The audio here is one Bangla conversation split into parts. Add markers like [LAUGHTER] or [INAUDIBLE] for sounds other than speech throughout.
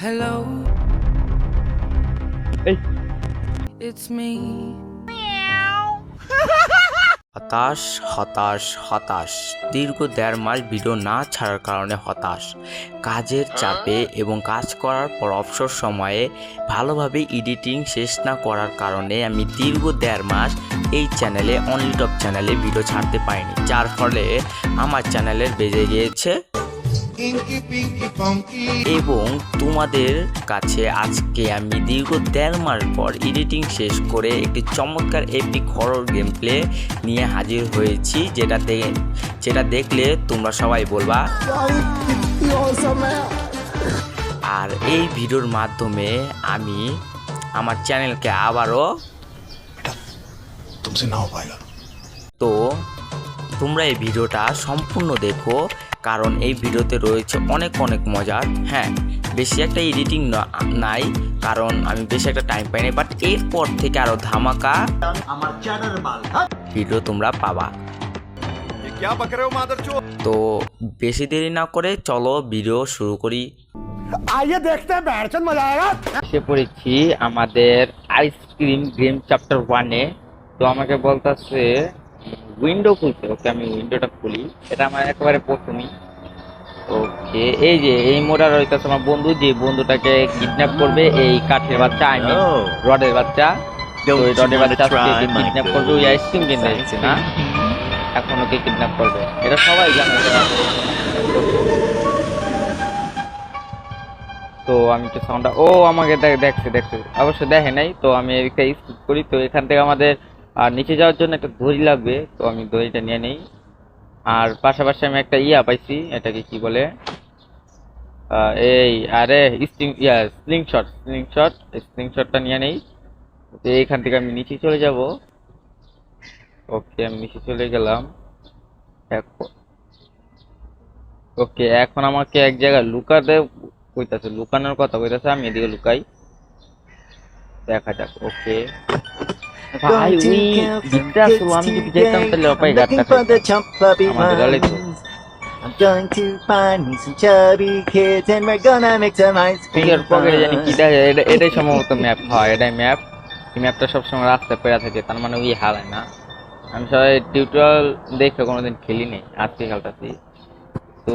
Hello, এই it's me. [LAUGHS] হতাশ হতাশ হতাশ। দীর্ঘ দেড় মাস ভিডিও না ছাড়ার কারণে হতাশ। কাজের চাপে এবং কাজ করার পর অবসর সময়ে ভালোভাবে এডিটিং শেষ না করার কারণে আমি দীর্ঘ দেড় মাস এই চ্যানেলে অনলি টপ চ্যানেলে ভিডিও ছাড়তে পারিনি। যার ফলে আমার চ্যানেলের বেজে গিয়েছে এবং তোমাদের কাছে আজকে আমি দীর্ঘ দেড় মাস পর এডিটিং শেষ করে একটি চমৎকার এপিক হরর গেম প্লে নিয়ে হাজির হয়েছি যেটাতে যেটা দেখলে তোমরা সবাই বলবা আর এই ভিডিওর মাধ্যমে আমি আমার চ্যানেলকে আবারও তো তোমরা এই ভিডিওটা সম্পূর্ণ দেখো কারণ এই ভিডিওতে রয়েছে অনেক অনেক মজার হ্যাঁ বেশি একটা এডিটিং নাই কারণ আমি বেশি একটা টাইম পাইনি বাট এরপর থেকে আরও ধামাকা আমার ভিডিও তোমরা পাবা। তো বেশি দেরি না করে চলো ভিডিও শুরু করি। আইয়ে দেখতে ব্যাটসন মজা আয়েগা এসে পড়েছি আমাদের আইসক্রিম গেম চ্যাপ্টার ওয়ানে তো আমাকে বলতাছে উইন্ডো খুলতে ওকে আমি উইন্ডোটা খুলি। এটা আমার একেবারে প্রথমেই। ওকে এই যে এই মোড়া রইতেছে আমার বন্ধু যে বন্ধুটাকে কিডন্যাপ করবে এই কাঠের বাচ্চা আই মিন রডের বাচ্চা। ওই রডের বাচ্চা কিডন্যাপ করবে ওই আইসক্রিম না? এখন ওকে কিডন্যাপ করবে। এটা সবাই জানে তো আমি একটু সাউন্ডটা ও আমাকে দেখ- দেখছে দেখছে। অবশ্য দেখে নাই তো আমি একটা স্কিপ করি। তো এখান থেকে আমাদের আর নিচে যাওয়ার জন্য একটা দড়ি লাগবে, তো আমি দড়িটা নিয়ে নেই। আর পাশাপাশি আমি একটা ইয়া পাইছি, এটাকে কি বলে? এই, আরে, sting, yeah sling shot sling shot শটটা নিয়ে নেই। তো এইখান থেকে আমি নিচে চলে যাব। ওকে, আমি নিচে চলে গেলাম। ওকে, এখন আমাকে এক জায়গায় লুকাতে কইতাছে, লুকানোর কথা কইতাছে, আমি এদিকে লুকাই। দেখা যাক, ওকে। ভাই উই বিদ্যা আসলো আমি যদি যেতাম তাহলে আমাদের তো I'm going to find me some chubby kids and we're gonna make some ice cream পকেটে জানি কি এটা এটাই সম্ভবত ম্যাপ হয় এটাই ম্যাপ এই ম্যাপটা সবসময় রাস্তায় পড়ে থাকে তার মানে ওই হারায় না। আমি সবাই টিউটোরিয়াল দেখে কোনোদিন খেলি নেই আজকে খেলতেছি। তো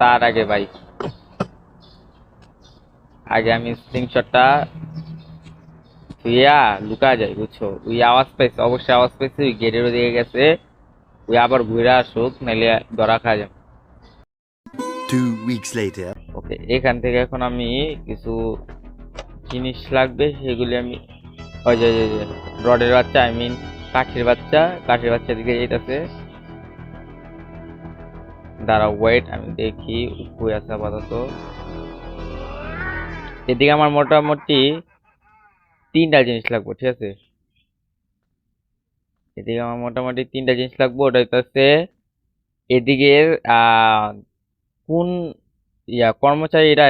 তার আগে ভাই। আগে আমি স্ক্রিনশটটা থুইয়া লুকা যায় বুঝছ? ওই আওয়াজ পাইছে অবশ্যই আওয়াজ পাইছে ওই গেটেরও দিকে গেছে। ওই আবার ঘুরে আসুক নাইলে ধরা খাওয়া যাবে. ওকে এখান থেকে এখন আমি কিছু জিনিস লাগবে সেগুলি আমি ওই যে রডের বাচ্চা আই মিন কাঠের বাচ্চা কাঠের বাচ্চা দিকে যেতেছে। দাঁড়া ওয়েট আমি দেখি উপরে আছে আপাতত। এদিকে আমার মোটামুটি তিনটা জিনিস লাগবো, ঠিক আছে? এদিকে আমার মোটামুটি তিনটা জিনিস লাগবো, ওটা হইতেছে এদিকে কোন ইয়া কর্মচারীরা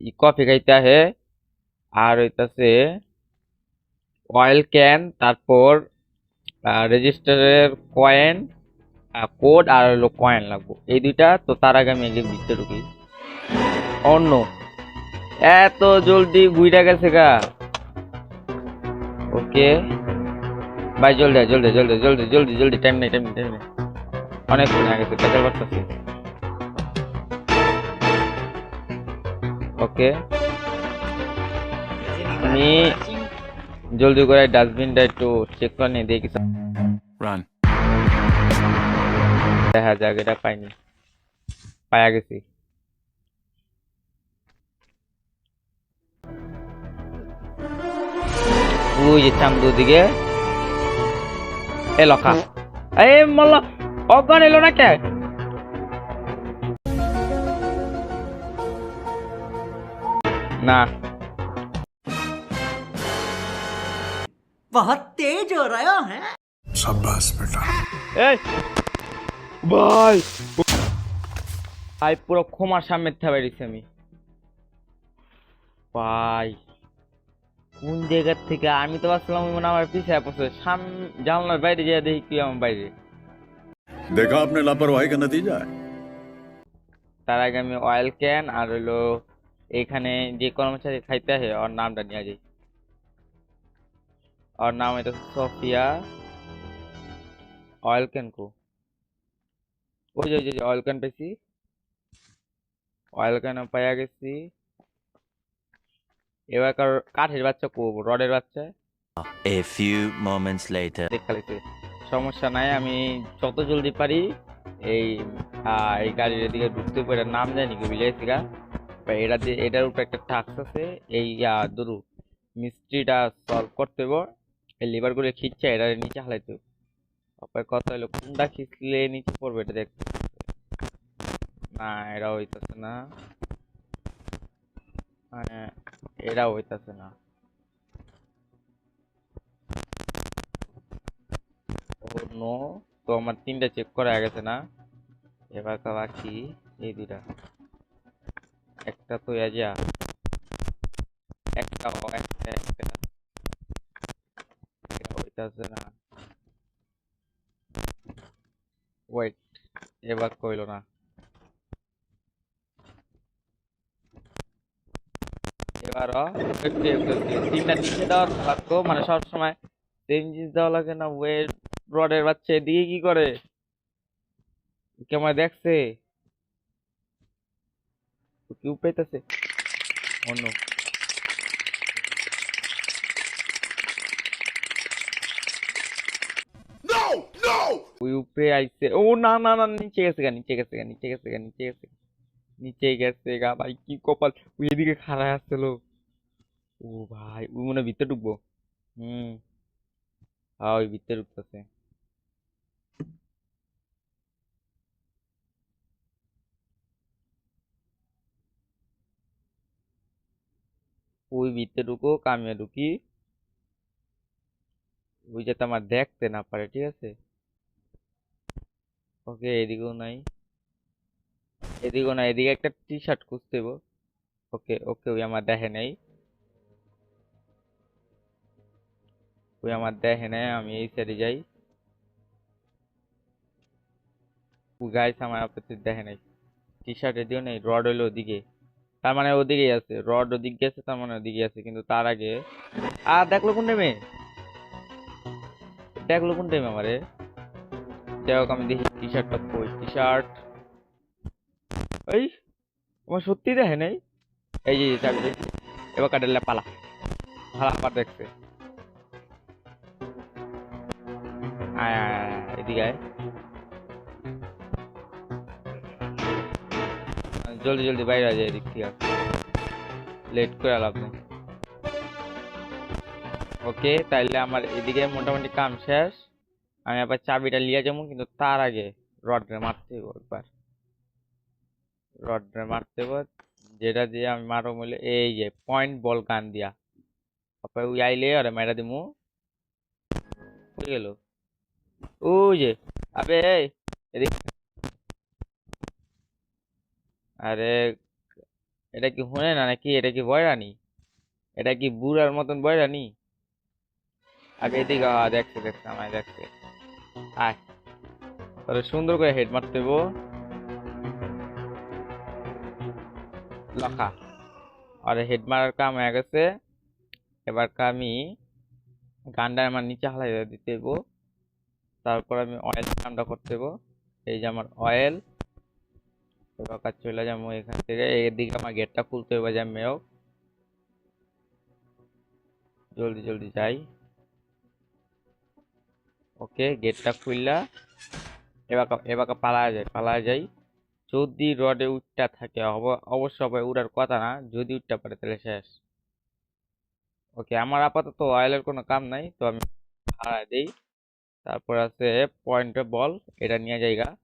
ই কফি খাইতে আহে আর হইতাছে অয়েল ক্যান তারপর রেজিস্টারের কয়েন কোড আর হলো কয়েন লাগবো। এই দুইটা, তো তার আগে আমি আগে ভিতরে ঢুকি। অন্য, এত জলদি গুইরা গেছে গা। ওকে। ভাই জলদি জলদি জলদি জলদি জলদি জলদি টাইম নেই টাইম নেই টাইম নেই। অনেক হয়ে গেছে পেঁচাল বাড়তেছে। ওকে। আমি জলদি করে ডাস্টবিনটা একটু চেক করে নিয়ে দেখি। Run. দেখা যাক এটা পাইনি। পায়া গেছি। ওই যে চান্দু দিকে এ লখা এই মল্ল অজ্ঞান এলো না কে না बहुत तेज हो रहा है शाबाश बेटा এই ভাই ভাই পুরো ক্ষমার সামনে থেকে বেরিয়েছি আমি ভাই কোন জায়গার থেকে? আমি তো ভাবছিলাম মনে আমার পিছিয়ে পড়ছে। সাম জানলার বাইরে যাই দেখি কি আমার বাইরে। দেখো আপনার লাপরওয়াহি কা যায়? তার আগে আমি অয়েল ক্যান আর হলো এখানে যে কর্মচারী খাইতে আসে ওর নামটা নিয়ে যাই ওর নাম এটা সফিয়া অয়েল ক্যান কো। ওই যে অয়েল ক্যান পেয়েছি অয়েল ক্যান পাইয়া গেছি। এবার কাঠের বাচ্চা কো রডের বাচ্চা A few moments later. দেখালিতে সমস্যা নাই আমি যত জলদি পারি এই এই গাড়ির দিকে ঢুকতে পারে নাম জানি কি বুঝাইছি বা এটা দিয়ে এটার উপরে একটা টাস্ক আছে এই দুরু মিস্ট্রিটা সলভ করতে হইব এই লিভারগুলো খিচ্ছে এটা নিচে হালাইতে হইব। কথা হলো কোনটা খিচলে নিচে পড়বে এটা দেখতে না এটা হইতাছে না এটা হইতাছে না। নো তো আমার তিনটা চেক করা গেছে না। এবার বাকি এই দুইটা। একটা তো এজা একটা একটা একটা। হইতাছে না। ওয়েট এবার কইলো না। এবারও একটু একটু তিনটা নিচে দেওয়ার মানে সবসময় সেম জিনিস দেওয়া লাগে না ওয়েট বাচ্চা এদিকে কি করে? দেখছে? ও কি উপাইতেছে অন্য ওই উপরে আইছে। ও না না না নিচে গেছে গা নিচে গেছে গা নিচে গেছে গা নিচে গেছে। নিচে গেছে, গা ভাই, কি কপাল? ওই এদিকে খাড়া আসছিল। ও ভাই ওই মনে ভিতরে ঢুকবো? হুম। হ্যাঁ ওই ভিতরে ঢুকতেছে। ওই ভিতরে ঢুকো কামিয়ে ঢুকি। ওই যাতে আমার দেখতে না পারে, ঠিক আছে? ওকে, এদিকেও নাই। এদিকেও না, এদিকে একটা টি শার্ট খুঁজতে ওকে ওকে, ওই আমার দেখে নাই। ওই আমার দেখে নাই, আমি এই সাইডে যাই। গাইস আমার আপত্তি দেখে নাই। টি শার্ট এদিকেও নেই রড হইল ওদিকে। তার মানে ওদিকেই আছে রড ওদিক গেছে, তার মানে ওদিকে আছে। কিন্তু তার আগে আর দেখল কোন টাইমে দেখল কোন টাইমে আমারে? যাই হোক, আমি দেখি টি শার্টটা কই টি শার্ট এই, আমার সত্যি দেখে নাই। এই যে চাবি এবার কাটেলে পালা। পালা, আবার দেখছে। এদিকে জলদি জলদি, বাইরে যায় এদিক থেকে লেট করে লাভ ওকে তাইলে আমার এদিকে মোটামুটি কাম শেষ। আমি আবার চাবিটা লিয়ে যাব, কিন্তু তার আগে রডরে মারতে একবার। রডরে মারতে হইব যেটা দিয়ে আমি মারো বলে এই যে পয়েন্ট বল গান দিয়া। তারপরে ওই আইলে আরে মেরা দিমু। হয়ে গেল। ওই যে আবে এদিক। আরে এটা কি শুনে না নাকি? এটা কি বয়রানি? এটা কি বুড়ার মতন বয়রানি? আগে এদিকে আ, দেখছে দেখছে আমায় দেখছে আয়। তাহলে সুন্দর করে হেড মারতে লখা আরে হেড মারার কাম হয়ে গেছে। এবার আমি গানটা আমার নিচে হালাই দিতে হইব। তারপর আমি অয়েল কামটা করতে হইব। এই যে আমার অয়েল এবার চলে যাব এখান থেকে। এদিকে আমার গেটটা খুলতে হইব, যে মেয়েও। জলদি জলদি যাই। ওকে গেটটা খুললা। এবার এবার পালা যায় পালা যাই। যদি রডে উঠটা থাকে, অব- অবশ্য হবে উড়ার কথা না, যদি উঠতে পারে তাহলে শেষ। ওকে, আমার আপাতত অয়েলের কোনো কাম নাই, তো আমি হারাই দেই। তারপর আছে পয়েন্ট বল এটা নিয়ে যাইগা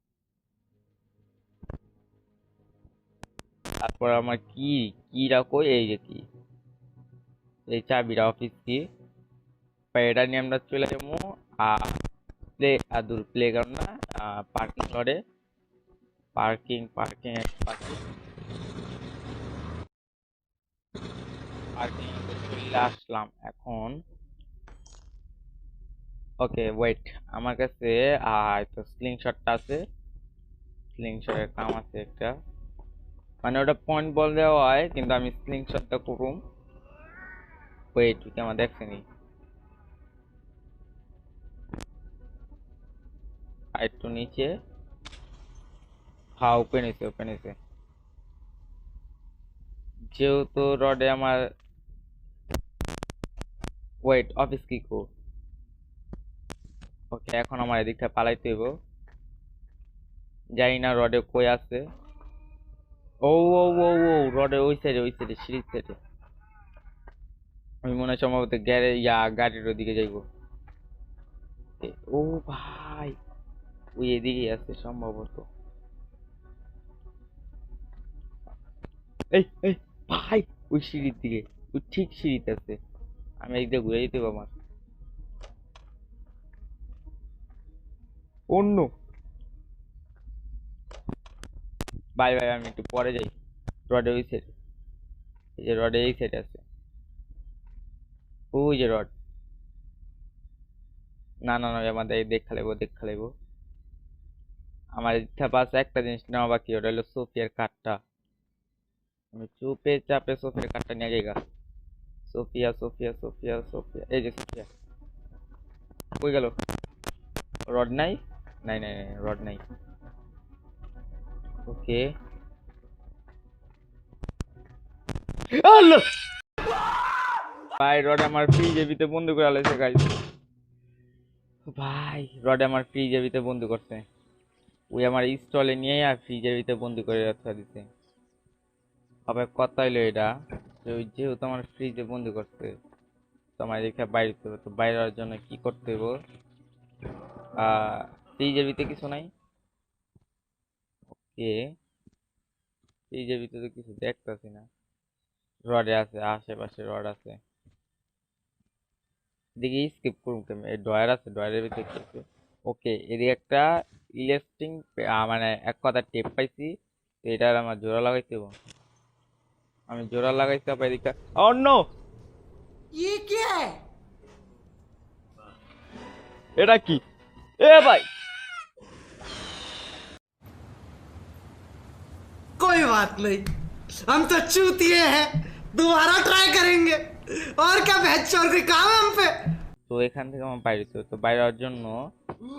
তারপর আমার কি কি রাখো, এই যে কি। এই চাবিটা অফিস কি। এটা নিয়ে আমরা চলে যাব আর প্লে আদুর প্লে গ্রাউন্ড না পার্কিং লটে পার্কিং পার্কিং পার্কিং। পার্কিং চলে আসলাম এখন। ওকে ওয়েট আমার কাছে আর তো স্লিং শটটা আছে। স্লিং শটের কাম আছে একটা। মানে ওটা পয়েন্ট বল দেওয়া হয়, কিন্তু আমি স্ক্রিনশটটা করুম। ওয়েট কি আমার দেখছেনি আর একটু নিচে। হ্যাঁ ওপেন হয়েছে ওপেন হয়েছে। যেহেতু রডে আমার ওয়েট অফিস কি কো ওকে এখন আমার এদিকটা পালাইতে হইব। জানি না রডে কই আছে। ও ও ও ও, রডে ওই সাইডে ওই সাইডে সিঁড়ির সাইডে আমি মনে হয় সম্ভবত গ্যারে, ইয়া, গাড়ির ওদিকে যাইবো। ও ভাই, ওই এদিকে আছে সম্ভবত। এই এই, ভাই, ওই সিঁড়ির দিকে, ওই ঠিক সিঁড়িতে আছে। আমি একদিকে ঘুরে যেতে পারব আমার অন্য। বাই বাই আমি একটু পরে যাই। রডে ওই সেট এই যে রডে এই সাইডে আছে। ওই যে রড। না না না আমাদের দেখা লাগবো দেখা লাগবো আমার ইচ্ছা পাস একটা জিনিস নেওয়া বাকি, ওটা হলো সোফিয়ার কাঠটা। চুপে চাপে সোফিয়ার কাঠটা নিয়ে যাই গা। সোফিয়া সোফিয়া সোফিয়া সোফিয়া, এই যে সোফিয়া। কই গেল? রড নাই? নাই নাই রড নাই। ওকে। আল্লাহ! ভাই, রড আমার ফ্রিজে ভিতরে বন্ধ করে আলাইছে গাইস ভাই, রড আমার ফ্রিজের ভিতরে বন্ধ করছে। ওই আমার স্টলে নিয়ে আর ফ্রিজের ভিতরে বন্দি করে রাখা দিছে। আবার কথা হইল এটা। যেহেতু আমার ফ্রিজে বন্দি করছে, তো আমার এদিকে বাইরে হবে। তো বাইরে হওয়ার জন্য কি করতে হবে আহ ফ্রিজের ভিতরে কিছু নাই? ওকে। ফ্রিজের ভিতরে তো কিছু দেখতেছি না। রডে আছে, আশেপাশে রড আছে। এদিকে স্কিপ করুন এই ডয়ার আছে ডয়ারের ভিতরে কি আছে? ওকে, এদিকে একটা ইলেস্টিং মানে এক কথা টেপ পাইছি, তো এটার আমার জোড়া লাগাইতে হবে। আমি জোড়া লাগাইতে হবে এদিকে ও নো এটা কি এ ভাই कोई बात नहीं हम तो चूतिए हैं दोबारा ट्राई करेंगे और क्या भैंस चोर कोई काम है हम पे তো এখান থেকে আমার বাইরে যেতে হবে। তো বাইরে হওয়ার জন্য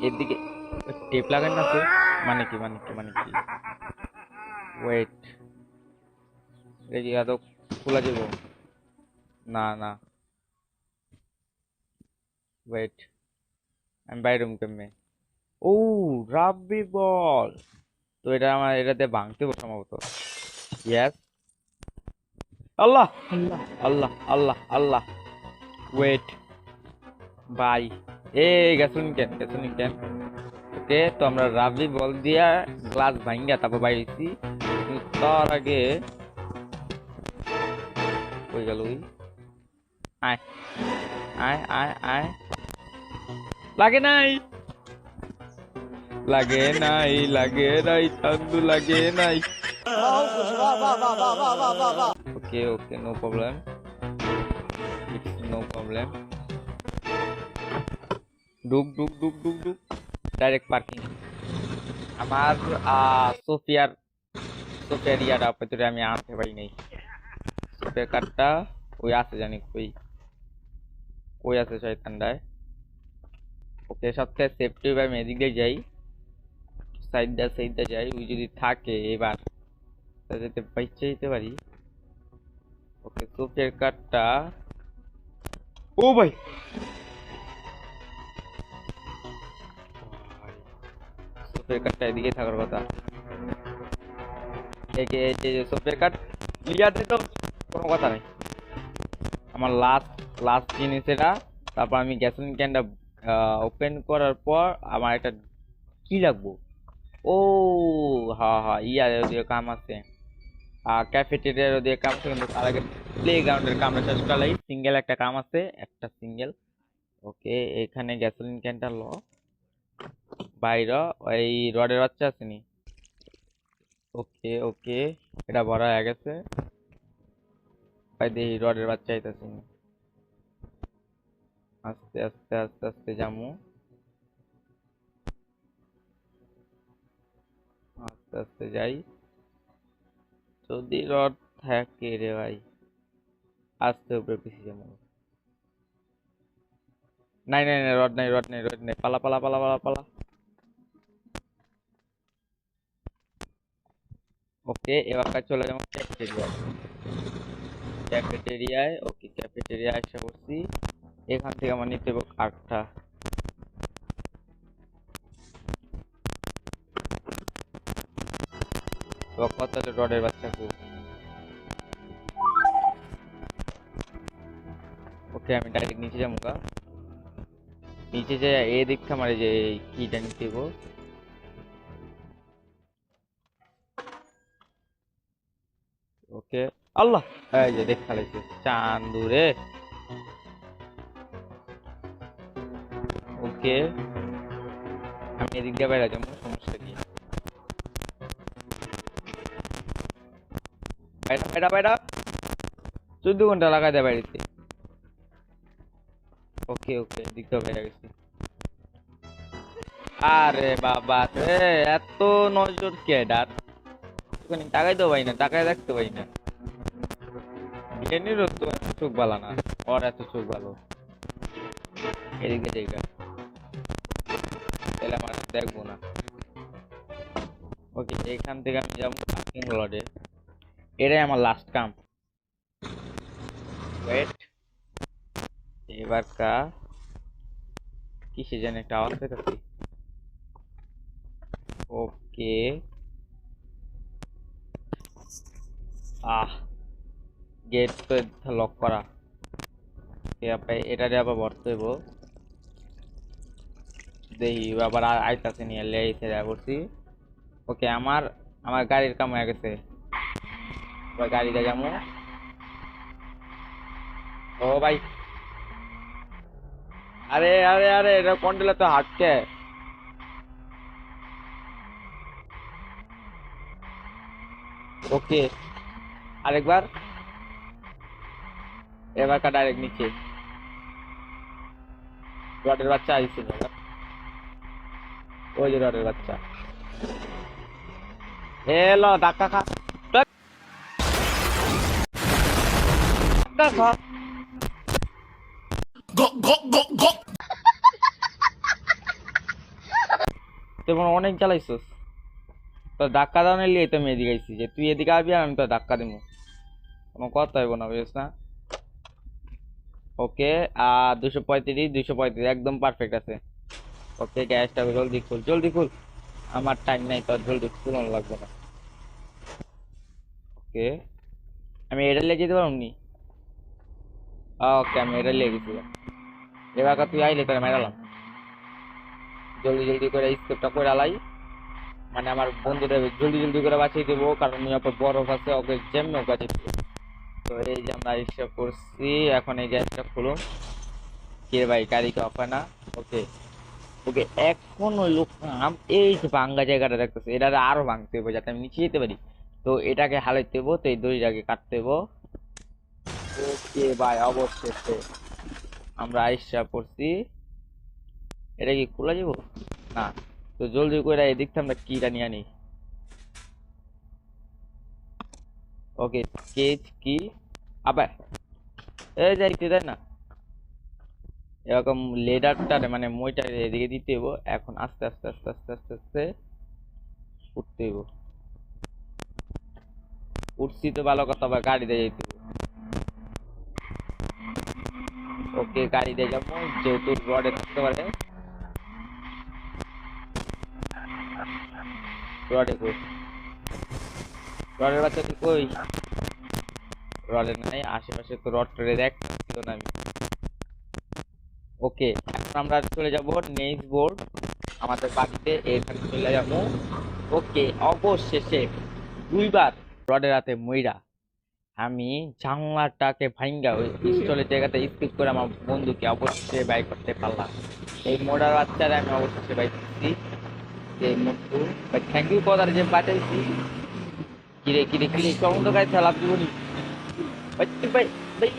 এদিকে টেপ লাগান না তো মানে কি মানে কি মানে কি ওয়েট যে এত খোলা যাব। না না। ওয়েট আমি বাইরে রুম কেমনে? ও, রাব্বি বল। তো এটা আমার, এটাতে ভাঙতে সম্ভবত। ইয়াস আল্লাহ! আল্লাহ আল্লাহ আল্লাহ। ওয়েট বাই এই gasoline can gasoline can okay তো আমরা রাবি বল দিয়া গ্লাস ভাঙ্গা তারপর বাইরেছি তার আগে কই গেল ওই আয় আয় আয় আয় লাগে নাই লাগে নাই লাগে নাই চান্দু লাগে নাই okay okay no problem no problem ডুক ডুক ডুক ডুক ডুক ডাইরেক্ট পার্কিং আমার আহ, সোফিয়ার সোফিয়ার ইয়াটা ভেতরে আমি আনতে পারি নাই সোফিয়ার কার্ডটা ওই আছে জানি কই কই আছে শয়তানটায় ওকে সবথেকে সেফটি ভাবে আমি এদিক দিয়ে যাই সাইড দা সাইড দা যাই ওই যদি থাকে এবার তা যেতে বাইচে যেতে পারি ওকে সোফিয়ার কার্ডটা ও ভাই সোফের কাঠটা এদিকে থাকার কথা একে এই যে সোফের কাঠ লিয়াতে তো কোনো কথা নেই। আমার লাস্ট লাস্ট জিনিস এটা তারপর আমি গ্যাসোলিন ক্যানটা ওপেন করার পর আমার একটা কি লাগবো? ও, হা হা, ইয়ার ওদিকে কাম আছে। আর ক্যাফেটেরিয়ার ওদিকে কাম আছে, কিন্তু তার আগে প্লে গ্রাউন্ডের কামটা শেষ করলাই সিঙ্গেল একটা কাম আছে, একটা সিঙ্গেল ওকে, এখানে গ্যাসোলিন ক্যানটা ল। বাইর ওই রডের বাচ্চা আসেনি ওকে ওকে, এটা ভরা হয়ে গেছে। ভাই দেখি রডের বাচ্চা আইতাছে। আস্তে আস্তে আস্তে আস্তে যামু আস্তে আস্তে যাই। যদি রড থাকে রে ভাই, আস্তে উপরে পিছিয়ে যাব। নাই নাই নাই, রড নাই রড নাই রড নাই। পালা পালা পালা পালা পালা। ওকে, এবার চলে যাব। ক্যাফেটেরিয়ায় ওকে ক্যাফেটেরিয়ায় এসে বসছি এখান থেকে আমার নিতে হবে কাঠটা কত রডের বাচ্চা খুব। ওকে, আমি ডাইরেক্ট নিচে যাব নিচে যে এ দেখতে আমার এই যে কিটা নিতে দেবো আল্লাহ। এই যে দেখ ফেলেছে চান্দুরে ওকে। আমি এদিক দিয়ে বাইরে যাব, সমস্যা কি? বাইরা বাইরা বাইরা। চোদ্দ ঘণ্টা লাগাই দেয় বাড়িতে। ওকে ওকে, এদিক দিয়ে গেছি। আরে বাবা এত নজর কে ডার টাকাই তো পাই না টাকায় দেখতে পাই না। এনিরও তো চোখ ভালো না, ওর এত চোখ ভালো এদিকে জায়গা তাহলে আমার দেখব না। ওকে, এখান থেকে আমি যাব পার্কিং লটে এটাই আমার লাস্ট কাম ওয়েট এবার কা। কিসে জানি একটা আওয়াজ পেতেছি ওকে। আহ। গেট তো লক করা। এটা আবার ভরতে হইব। দেখি আবার আইতাছে নিয়ে লেইছে যা করছি। ওকে, আমার আমার গাড়ির কাম হয়ে গেছে। এবার গাড়িতে যাব। ও ভাই। আরে আরে আরে, এটা কন্ট্রোলার তো হাঁটছে? ওকে, আরেকবার। এবার কা ডাইরেক্ট নিচে। রডের বাচ্চা আইছে ওই যে রডের বাচ্চা। এলো ধাক্কা খা। হয় অনেক জ্বালাইছিস। তো ধাক্কা দাও নিয়ে তো আমি এদিকে আইছি যে তুই এদিকে আসবি আর আমি তো ধাক্কা দিব কোনো কথা হইব না বুঝিস না? ওকে, আর দুশো পঁয়ত্রিশ দুশো পঁয়ত্রিশ, একদম পারফেক্ট আছে। ওকে গ্যাসটা জলদি খুল জলদি খুল। আমার টাইম নাই তো, জলদি খুলানো লাগবে না। ওকে, আমি এটা লিয়ে যেতে পারব নি? ওকে, আমি এটা লিয়ে গেছি এবার তুই আইলে তোরা মেরালাম। জলদি জলদি করে স্কেপটা করে আলাই। মানে আমার বন্ধুদের জলদি জলদি করে বাঁচিয়ে দেবো, কারণ নিরাপদ বরফ আছে, ওকে ওকে বাঁচিয়ে দেবো। তো এই যে আমরা এসে করছি এখন এই গ্যাসটা খুলুন। কে ভাই, গাড়ি অফ হয় না? ওকে ওকে এখন ওই লোক এই যে ভাঙ্গা জায়গাটা দেখতেছে, এটা আরও ভাঙতে হবে যাতে আমি নিচে যেতে পারি। তো এটাকে হালাইতে দেবো তো এই দড়িটাকে কাটতে দেবো ওকে ভাই, অবশেষে আমরা আইসা পড়ছি। এটা কি খোলা যাব না। তো জলদি করে এদিক থেকে আমরা কিটা নিয়ে আনি? ওকে স্কেচ কি আবার, এই যাইতে দেয় না? এরকম লেডারটা মানে মইটা এদিকে দিতে হইব, এখন আস্তে আস্তে আস্তে আস্তে আস্তে আস্তে উঠতে হইব। উঠছি তো ভালো কথা বা গাড়ি দিয়ে যেতে ওকে গাড়ি দিয়ে যাব, যেহেতু রডে থাকতে পারে। রডে কই? রডের বাচ্চা তুই কই? রডে নাই, আশেপাশে তো রড টরে দেখ আমি। ওকে, এখন আমরা চলে যাব নেক্সট বোর্ড আমাদের বাড়িতে, এখানে চলে যাব। ওকে, অবশেষে দুইবার রডের হাতে মইরা আমি জানলাটাকে ভাঙ্গা ওই পিস্তলের জায়গাতে স্কিপ করে আমার বন্ধুকে অবশ্যই বাই করতে পারলাম। এই মোড়ার বাচ্চারা আমি অবশ্যই বাই যে মুটু, ভাই থ্যাংক ইউ কদার যে বাঁচাইছি। কিরে কিরে কিরে, চমৎকার চালাপ ভাই, তুই ভাই ভাই,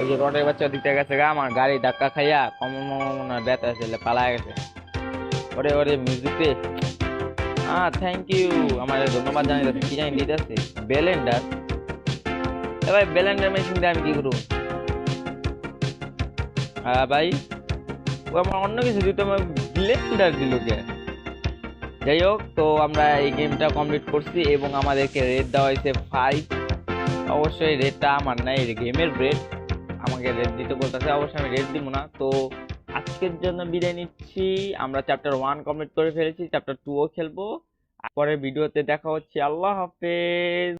এই রডের বাচ্চা দিতে গেছে গা, আমার গাড়ি ধাক্কা খাইয়া কমন মনে ব্যথা গেছে। ওরে ওরে, মিউজিকে হ্যাঁ থ্যাংক ইউ আমার ধন্যবাদ যাচ্ছে, কি জানি দিতেছে ব্যালেন্ডার এ ভাই ব্যালেন্ডার মেশিন দিয়ে আমি কি করব? হ্যাঁ ভাই আমার অন্য কিছু দিত, আমার ব্লেন্ডার দিল কে? যাই হোক তো আমরা এই গেমটা কমপ্লিট করছি এবং আমাদেরকে রেট দেওয়া হয়েছে ফাইভ অবশ্যই রেটটা আমার না, এই গেমের রেট আমাকে রেট দিতে বলতেছে, অবশ্যই আমি রেট দিব না। তো আজকের জন্য বিদায় নিচ্ছি। আমরা চ্যাপ্টার ওয়ান কমপ্লিট করে ফেলেছি চ্যাপ্টার টুও খেলব। পরের ভিডিওতে দেখা হচ্ছে। আল্লাহ হাফেজ।